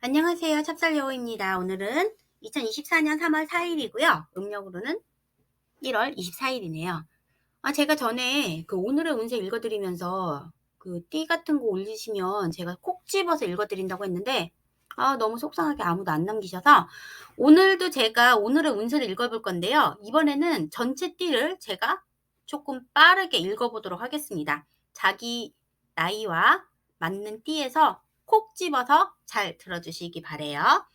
안녕하세요. 찹쌀여우입니다. 오늘은 2024년 3월 4일이고요. 음력으로는 1월 24일이네요. 아, 제가 전에 그 오늘의 운세 읽어드리면서 그 띠 같은 거 올리시면 제가 콕 집어서 읽어드린다고 했는데 아, 너무 속상하게 아무도 안 남기셔서 오늘도 제가 오늘의 운세를 읽어볼 건데요. 이번에는 전체 띠를 제가 조금 빠르게 읽어보도록 하겠습니다. 자기 나이와 맞는 띠에서 콕 집어서 잘 들어주시기 바래요.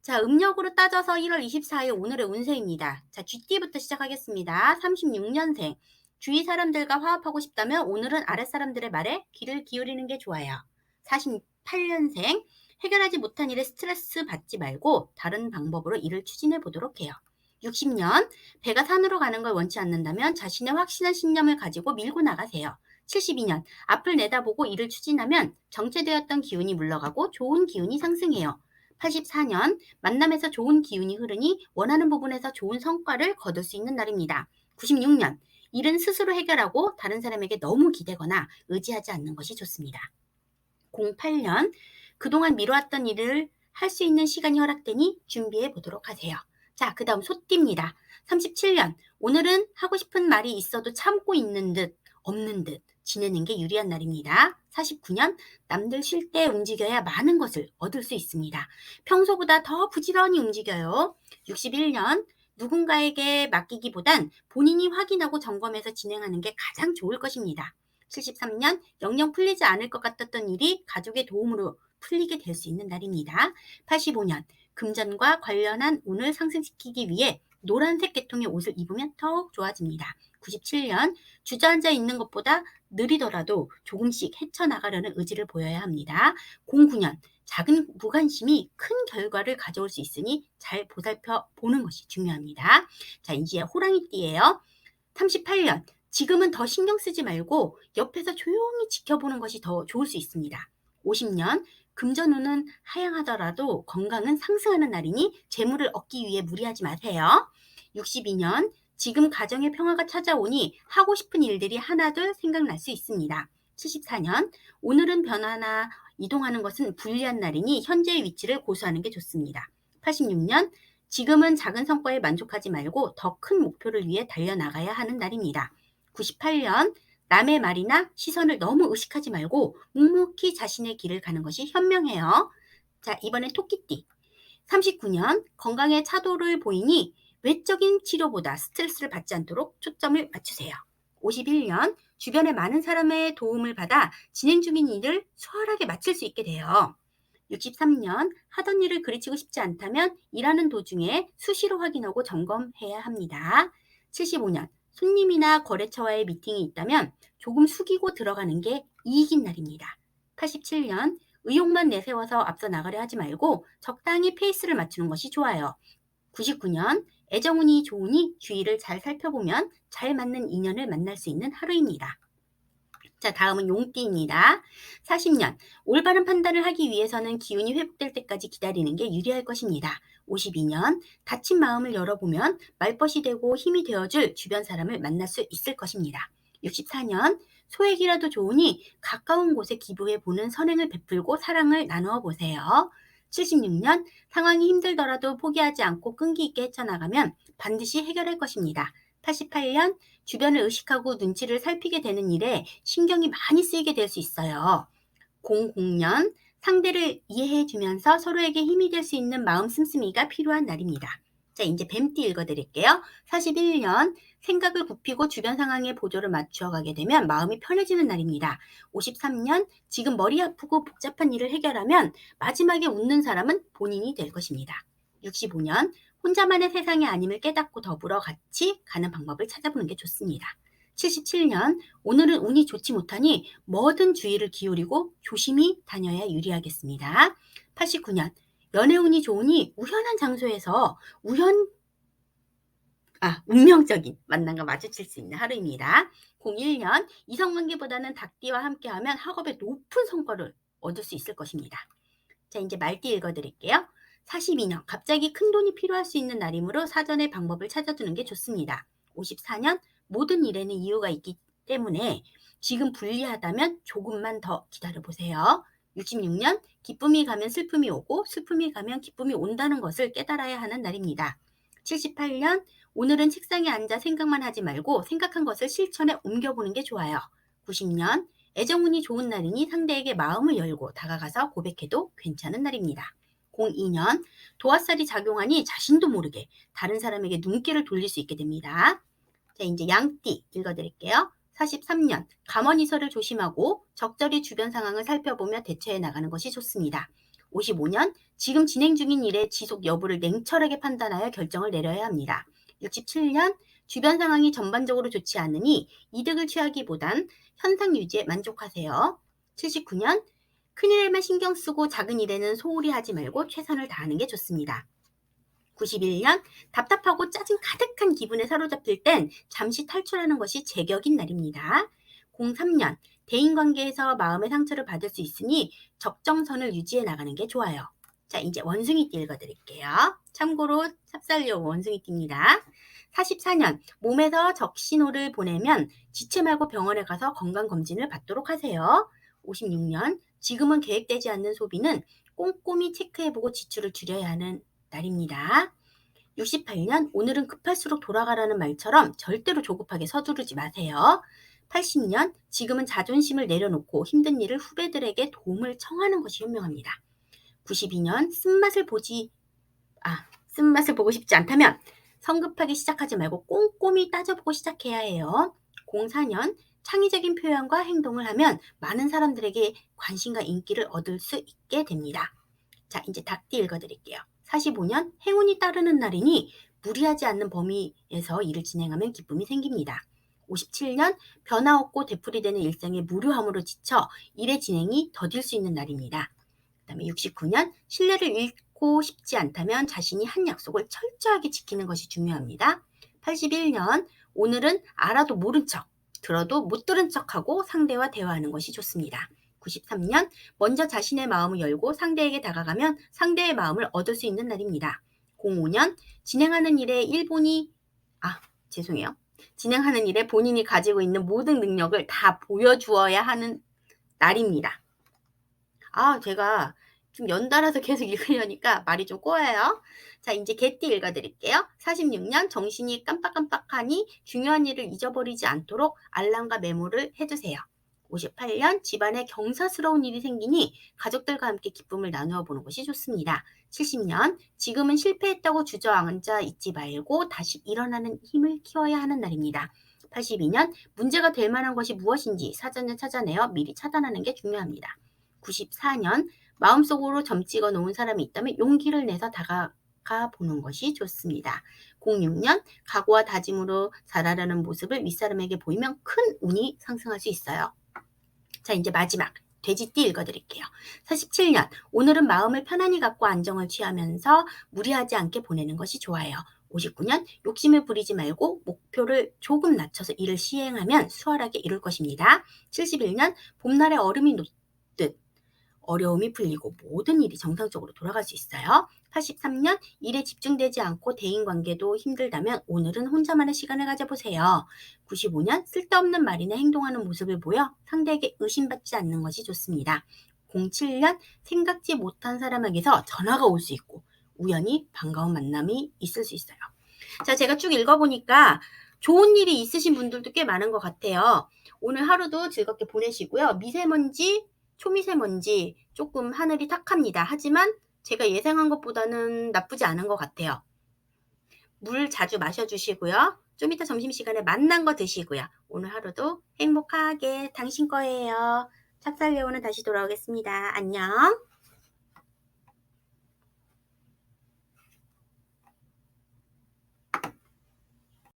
자, 음력으로 따져서 1월 24일 오늘의 운세입니다. 자, 쥐띠부터 시작하겠습니다. 36년생. 주위 사람들과 화합하고 싶다면 오늘은 아랫사람들의 말에 귀를 기울이는 게 좋아요. 48년생. 해결하지 못한 일에 스트레스 받지 말고 다른 방법으로 일을 추진해 보도록 해요. 60년. 배가 산으로 가는 걸 원치 않는다면 자신의 확신한 신념을 가지고 밀고 나가세요. 72년. 앞을 내다보고 일을 추진하면 정체되었던 기운이 물러가고 좋은 기운이 상승해요. 84년. 만남에서 좋은 기운이 흐르니 원하는 부분에서 좋은 성과를 거둘 수 있는 날입니다. 96년. 일은 스스로 해결하고 다른 사람에게 너무 기대거나 의지하지 않는 것이 좋습니다. 08년. 그동안 미뤄왔던 일을 할 수 있는 시간이 허락되니 준비해 보도록 하세요. 자, 그 다음 소띠입니다. 37년. 오늘은 하고 싶은 말이 있어도 참고 있는 듯, 없는 듯 지내는 게 유리한 날입니다. 49년. 남들 쉴 때 움직여야 많은 것을 얻을 수 있습니다. 평소보다 더 부지런히 움직여요. 61년. 누군가에게 맡기기보단 본인이 확인하고 점검해서 진행하는 게 가장 좋을 것입니다. 73년. 영영 풀리지 않을 것 같았던 일이 가족의 도움으로 풀리게 될 수 있는 날입니다. 85년. 금전과 관련한 운을 상승시키기 위해 노란색 계통의 옷을 입으면 더욱 좋아집니다. 97년 주저앉아 있는 것보다 느리더라도 조금씩 헤쳐나가려는 의지를 보여야 합니다. 09년 작은 무관심이 큰 결과를 가져올 수 있으니 잘 보살펴 보는 것이 중요합니다. 자, 이제 호랑이띠예요. 38년 지금은 더 신경 쓰지 말고 옆에서 조용히 지켜보는 것이 더 좋을 수 있습니다. 50년 금전운은 하향하더라도 건강은 상승하는 날이니 재물을 얻기 위해 무리하지 마세요. 62년 지금 가정의 평화가 찾아오니 하고 싶은 일들이 하나둘 생각날 수 있습니다. 74년 오늘은 변화나 이동하는 것은 불리한 날이니 현재의 위치를 고수하는 게 좋습니다. 86년 지금은 작은 성과에 만족하지 말고 더 큰 목표를 위해 달려나가야 하는 날입니다. 98년 남의 말이나 시선을 너무 의식하지 말고 묵묵히 자신의 길을 가는 것이 현명해요. 자, 이번엔 토끼띠. 39년 건강에 차도를 보이니 외적인 치료보다 스트레스를 받지 않도록 초점을 맞추세요. 51년 주변의 많은 사람의 도움을 받아 진행 중인 일을 수월하게 마칠 수 있게 돼요. 63년 하던 일을 그르치고 싶지 않다면 일하는 도중에 수시로 확인하고 점검해야 합니다. 75년 손님이나 거래처와의 미팅이 있다면 조금 숙이고 들어가는 게 이익인 날입니다. 87년 의욕만 내세워서 앞서 나가려 하지 말고 적당히 페이스를 맞추는 것이 좋아요. 99년 애정운이 좋으니 주위를 잘 살펴보면 잘 맞는 인연을 만날 수 있는 하루입니다. 자, 다음은 용띠입니다. 40년. 올바른 판단을 하기 위해서는 기운이 회복될 때까지 기다리는 게 유리할 것입니다. 52년. 다친 마음을 열어보면 말벗이 되고 힘이 되어줄 주변 사람을 만날 수 있을 것입니다. 64년. 소액이라도 좋으니 가까운 곳에 기부해 보는 선행을 베풀고 사랑을 나누어 보세요. 76년 상황이 힘들더라도 포기하지 않고 끈기 있게 헤쳐나가면 반드시 해결할 것입니다. 88년 주변을 의식하고 눈치를 살피게 되는 일에 신경이 많이 쓰이게 될 수 있어요. 00년 상대를 이해해 주면서 서로에게 힘이 될 수 있는 마음 씀씀이가 필요한 날입니다. 자, 이제 뱀띠 읽어드릴게요. 41년 생각을 굽히고 주변 상황에 보조를 맞추어 가게 되면 마음이 편해지는 날입니다. 53년 지금 머리 아프고 복잡한 일을 해결하면 마지막에 웃는 사람은 본인이 될 것입니다. 65년 혼자만의 세상이 아님을 깨닫고 더불어 같이 가는 방법을 찾아보는 게 좋습니다. 77년 오늘은 운이 좋지 못하니 뭐든 주의를 기울이고 조심히 다녀야 유리하겠습니다. 89년 연애 운이 좋으니 우연한 장소에서 우연 아, 운명적인 만남과 마주칠 수 있는 하루입니다. 01년 이성관계보다는 닭띠와 함께하면 학업에 높은 성과를 얻을 수 있을 것입니다. 자, 이제 말띠 읽어드릴게요. 42년 갑자기 큰 돈이 필요할 수 있는 날이므로 사전에 방법을 찾아두는 게 좋습니다. 54년 모든 일에는 이유가 있기 때문에 지금 불리하다면 조금만 더 기다려 보세요. 66년 기쁨이 가면 슬픔이 오고 슬픔이 가면 기쁨이 온다는 것을 깨달아야 하는 날입니다. 78년 오늘은 책상에 앉아 생각만 하지 말고 생각한 것을 실천에 옮겨보는 게 좋아요. 90년 애정운이 좋은 날이니 상대에게 마음을 열고 다가가서 고백해도 괜찮은 날입니다. 02년 도화살이 작용하니 자신도 모르게 다른 사람에게 눈길을 돌릴 수 있게 됩니다. 자, 이제 양띠 읽어드릴게요. 43년 감언이설을 조심하고 적절히 주변 상황을 살펴보며 대처해 나가는 것이 좋습니다. 55년 지금 진행 중인 일의 지속 여부를 냉철하게 판단하여 결정을 내려야 합니다. 67년 주변 상황이 전반적으로 좋지 않으니 이득을 취하기보단 현상 유지에 만족하세요. 79년 큰일에만 신경 쓰고 작은 일에는 소홀히 하지 말고 최선을 다하는 게 좋습니다. 91년 답답하고 짜증 가득한 기분에 사로잡힐 땐 잠시 탈출하는 것이 제격인 날입니다. 03년 대인관계에서 마음의 상처를 받을 수 있으니 적정선을 유지해 나가는 게 좋아요. 자, 이제 원숭이띠 읽어드릴게요. 참고로 찹쌀요 원숭이띠입니다. 44년 몸에서 적신호를 보내면 지체 말고 병원에 가서 건강검진을 받도록 하세요. 56년 지금은 계획되지 않는 소비는 꼼꼼히 체크해보고 지출을 줄여야 하는 날입니다. 68년 오늘은 급할수록 돌아가라는 말처럼 절대로 조급하게 서두르지 마세요. 80년 지금은 자존심을 내려놓고 힘든 일을 후배들에게 도움을 청하는 것이 현명합니다. 92년 쓴맛을 보지 아 쓴맛을 보고 싶지 않다면 성급하게 시작하지 말고 꼼꼼히 따져보고 시작해야 해요. 04년 창의적인 표현과 행동을 하면 많은 사람들에게 관심과 인기를 얻을 수 있게 됩니다. 자, 이제 닭띠 읽어드릴게요. 45년 행운이 따르는 날이니 무리하지 않는 범위에서 일을 진행하면 기쁨이 생깁니다. 57년 변화 없고 되풀이되는 일상의 무료함으로 지쳐 일의 진행이 더딜 수 있는 날입니다. 그 다음에 69년 신뢰를 잃고 싶지 않다면 자신이 한 약속을 철저하게 지키는 것이 중요합니다. 81년 오늘은 알아도 모른 척, 들어도 못 들은 척하고 상대와 대화하는 것이 좋습니다. 93년 먼저 자신의 마음을 열고 상대에게 다가가면 상대의 마음을 얻을 수 있는 날입니다. 05년 진행하는 일에 일본이 아 죄송해요. 진행하는 일에 본인이 가지고 있는 모든 능력을 다 보여주어야 하는 날입니다. 아 제가 좀 연달아서 계속 읽으려니까 말이 좀 꼬여요. 자, 이제 개띠 읽어드릴게요. 46년 정신이 깜빡깜빡하니 중요한 일을 잊어버리지 않도록 알람과 메모를 해두세요. 58년 집안에 경사스러운 일이 생기니 가족들과 함께 기쁨을 나누어 보는 것이 좋습니다. 70년 지금은 실패했다고 주저앉아 있지 말고 다시 일어나는 힘을 키워야 하는 날입니다. 82년 문제가 될 만한 것이 무엇인지 사전에 찾아내어 미리 차단하는 게 중요합니다. 94년 마음속으로 점 찍어 놓은 사람이 있다면 용기를 내서 다가가 보는 것이 좋습니다. 06년 각오와 다짐으로 자라라는 모습을 윗사람에게 보이면 큰 운이 상승할 수 있어요. 자, 이제 마지막 돼지띠 읽어드릴게요. 47년 오늘은 마음을 편안히 갖고 안정을 취하면서 무리하지 않게 보내는 것이 좋아요. 59년 욕심을 부리지 말고 목표를 조금 낮춰서 일을 시행하면 수월하게 이룰 것입니다. 71년 봄날에 얼음이 어려움이 풀리고 모든 일이 정상적으로 돌아갈 수 있어요. 83년 일에 집중되지 않고 대인 관계도 힘들다면 오늘은 혼자만의 시간을 가져보세요. 95년 쓸데없는 말이나 행동하는 모습을 보여 상대에게 의심받지 않는 것이 좋습니다. 07년 생각지 못한 사람에게서 전화가 올 수 있고 우연히 반가운 만남이 있을 수 있어요. 자, 제가 쭉 읽어보니까 좋은 일이 있으신 분들도 꽤 많은 것 같아요. 오늘 하루도 즐겁게 보내시고요. 미세먼지, 초미세먼지 조금 하늘이 탁합니다. 하지만 제가 예상한 것보다는 나쁘지 않은 것 같아요. 물 자주 마셔주시고요. 좀 이따 점심시간에 만난 거 드시고요. 오늘 하루도 행복하게 당신 거예요. 찹쌀 레오는 다시 돌아오겠습니다. 안녕.